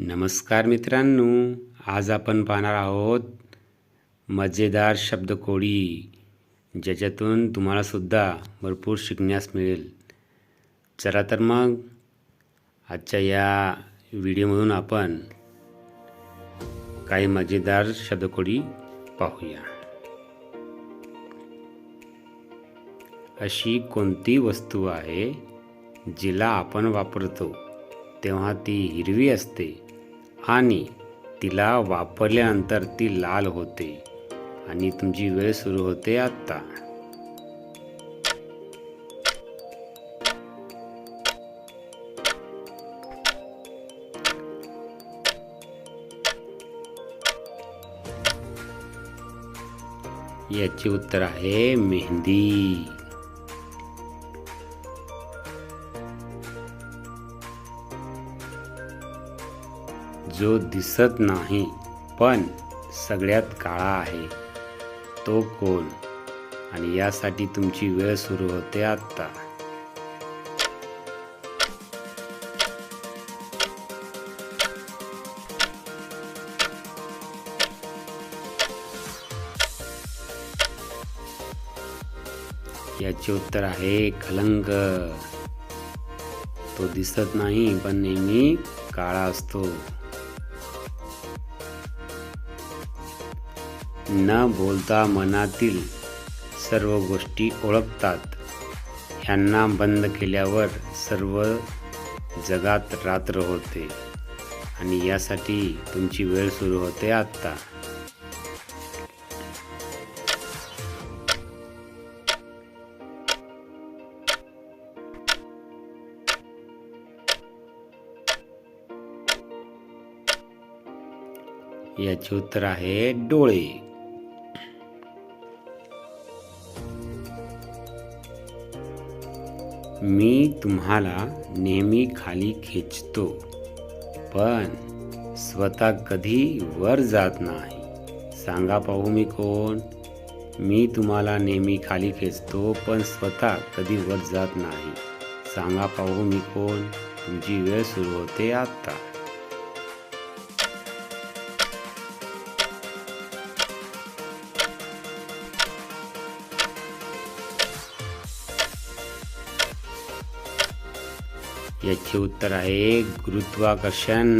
नमस्कार मित्रांनो आज आपण पाहणार आहोत मजेदार शब्दकोडी ज्याच्यातून तुम्हालासुद्धा भरपूर शिकण्यास मिळेल. चला तर मग आजच्या या व्हिडिओमधून आपण काही मजेदार शब्दकोडी पाहूया. अशी कोणती वस्तू आहे जिला आपण वापरतो तेव्हा ती हिरवी असते? आणि तिला वापरल्यानंतर ती लाल होते आणि तुमची वेळ सुरू होते आत्ता. याचे उत्तर आहे मेहंदी. जो दिसत नाही पण सगळ्यात काळा आहे तो कोण? आणि यासाठी तुमची वेळ सुरू होते आत्ता. याचे उत्तर आहे कलंक तो दिसत नाही पण नेहमी काळा असतो. न बोलता मनातील सर्व गोष्टी ओळखतात. ह्यांना बंद केल्यावर सर्व जगात रात्र होते आणि यासाठी तुमची वेळ सुरू होते आत्ता. याचे उत्तर आहे डोळे. मी तुम्हाला नेहमी खाली खेचतो पण स्वतः कधी वर जात नाही. सांगा पाहू मी कोण? मी तुम्हाला नेहमी खाली खेचतो पण स्वतः कधी वर जात नाही. सांगा पाहू मी कोण? तुमची वेळ सुरू होते आत्ता. याचे उत्तर आहे गुरुत्वाकर्षण.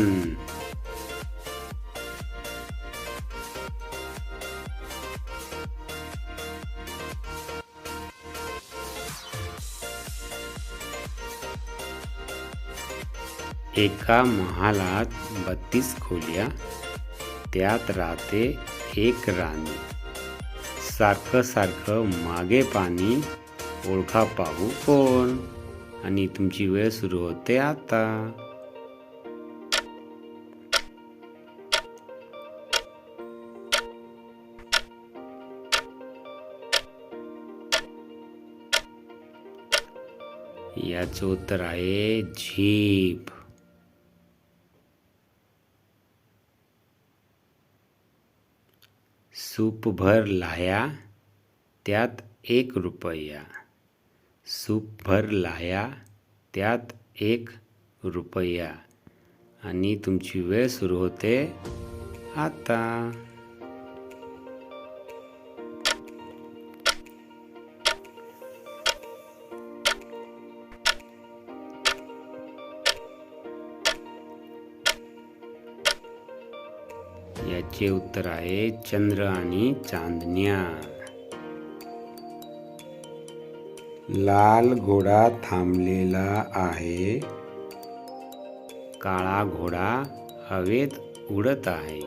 एका महालात बत्तीस खोल्या त्यात राहते एक राणी. सारखं सारखं मागे पाणी ओळखा पाहू कोण? आणि तुमची वेळ सुरू होते आता. याचं उत्तर आहे झीप. सूपभर लाया त्यात एक रुपया. सूपभर लाया त्यात एक रुपया. आणि तुमची वेळ सुरू होते आता. याचे उत्तर आहे चंद्र आणि चांदण्या. लाल घोडा थांबलेला आहे. काळा घोडा हवेत उडत आहे.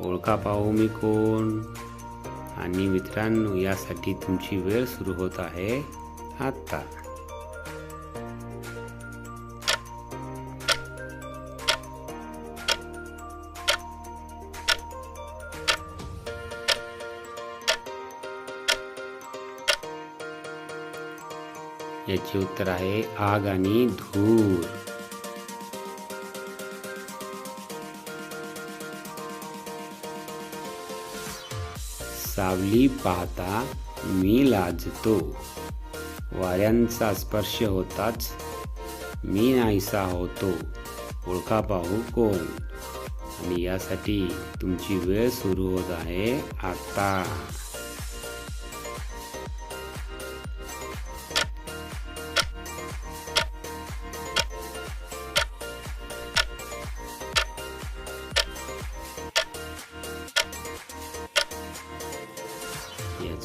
ओळखा पाहू मी कोण? आणि मित्रांनो यासाठी तुमची वेळ सुरू होत आहे आत्ता. याचे उत्तर आहे आग आणि धूर सावली पाहता मी लाजतो. वाऱ्यांचा स्पर्श होताच मी नाहीसा होतो. ओळखा पाहू कोण? आणि यासाठी तुमची वेळ सुरू होत आहे आता.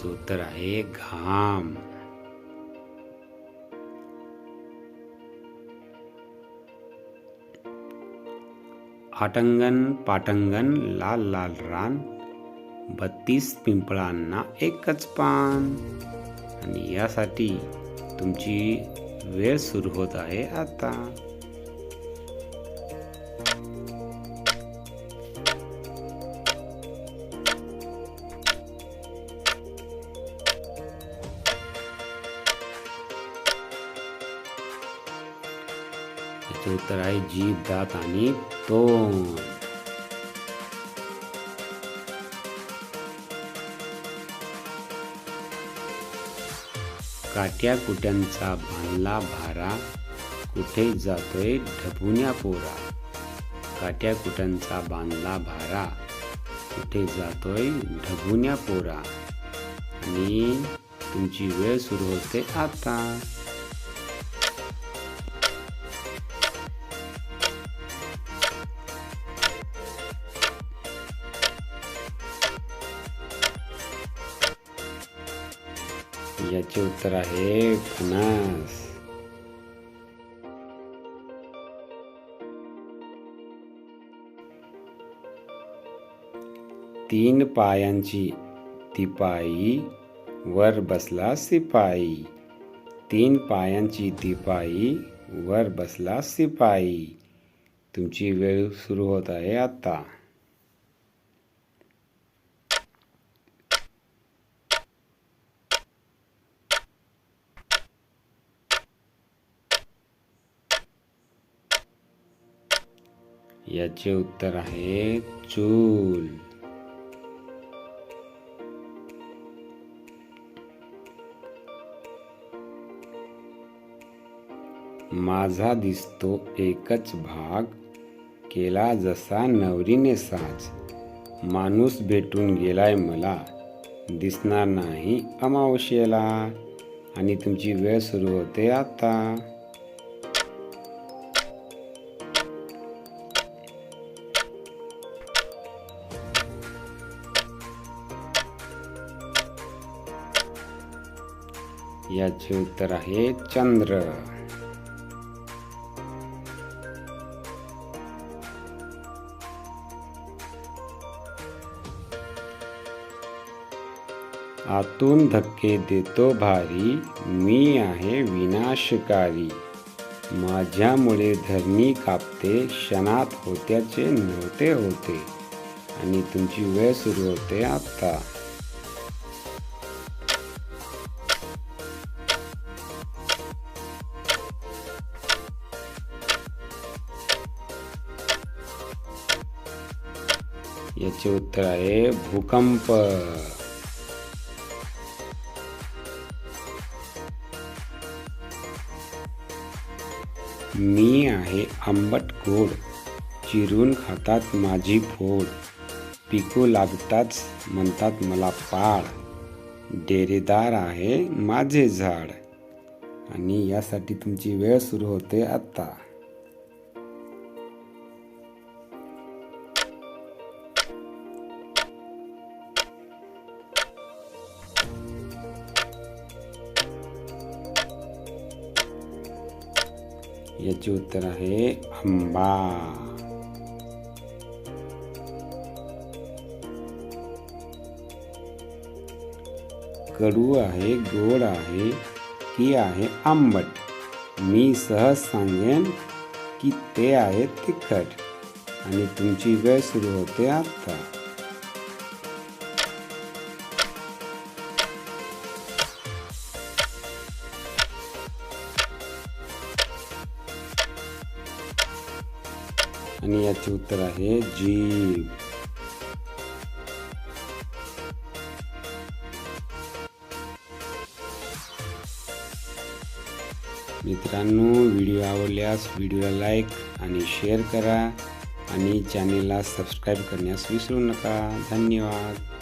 उत्तर आहे घाम. आटंगण पाटंगण लाल लाल रान बत्तीस पिंपळांना एकच पान. आणि यासाठी तुमची वेळ सुरू होत आहे आता. तर आहे जीभ दात आणि तोंड. काट्या कुट्यांचा बांधला भारा कुठे जातोय ढबुन्या पोरा. काट्या कुट्यांचा बांधला भारा कुठे जातोय ढबुन्या पोरा. आणि तुमची वेळ सुरू होते आता. याचे उत्तर आहे फणस तीन पायांची तिपाई वर बसला सिपाई. तीन पायांची तिपाई वर बसला सिपाई. तुमची वेळ सुरू होत आहे आत्ता याचे उत्तर आहे चूल. माझा दिसतो एकच भाग केला जसा नवरीने साज. माणूस भेटून गेलाय मला. दिसणार नाही अमावस्येला. आणि तुमची वेळ सुरू होते आता. याचे उत्तर आहे चंद्र. आतून धक्के देतो भारी मी आहे विनाशकारी. माझ्यामुळे धरणी कापते क्षणात होत्याचे नव्हते होते. आणि तुमची वेळ सुरू होते आत्ता. याचे उत्तर आहे भूकंप. मी आहे आंबट गोड चिरून खातात माझी फोड. पिकू लागताच म्हणतात मला पाड. डेरेदार आहे माझे झाड. आणि यासाठी तुमची वेळ सुरू होते आत्ता. याचे उत्तर आहे आंबा. कडू आहे गोड आहे की आहे आंबट? मी सहज सांगेन की ते आहे तिखट. आणि तुमची वेळ सुरू होते आता. आणि याचे उत्तर आहे जीभ मित्रांनो व्हिडिओ आवडल्यास व्हिडिओला लाईक आणि शेअर करा आणि चॅनेलला सबस्क्राईब करण्यास विसरू नका. धन्यवाद.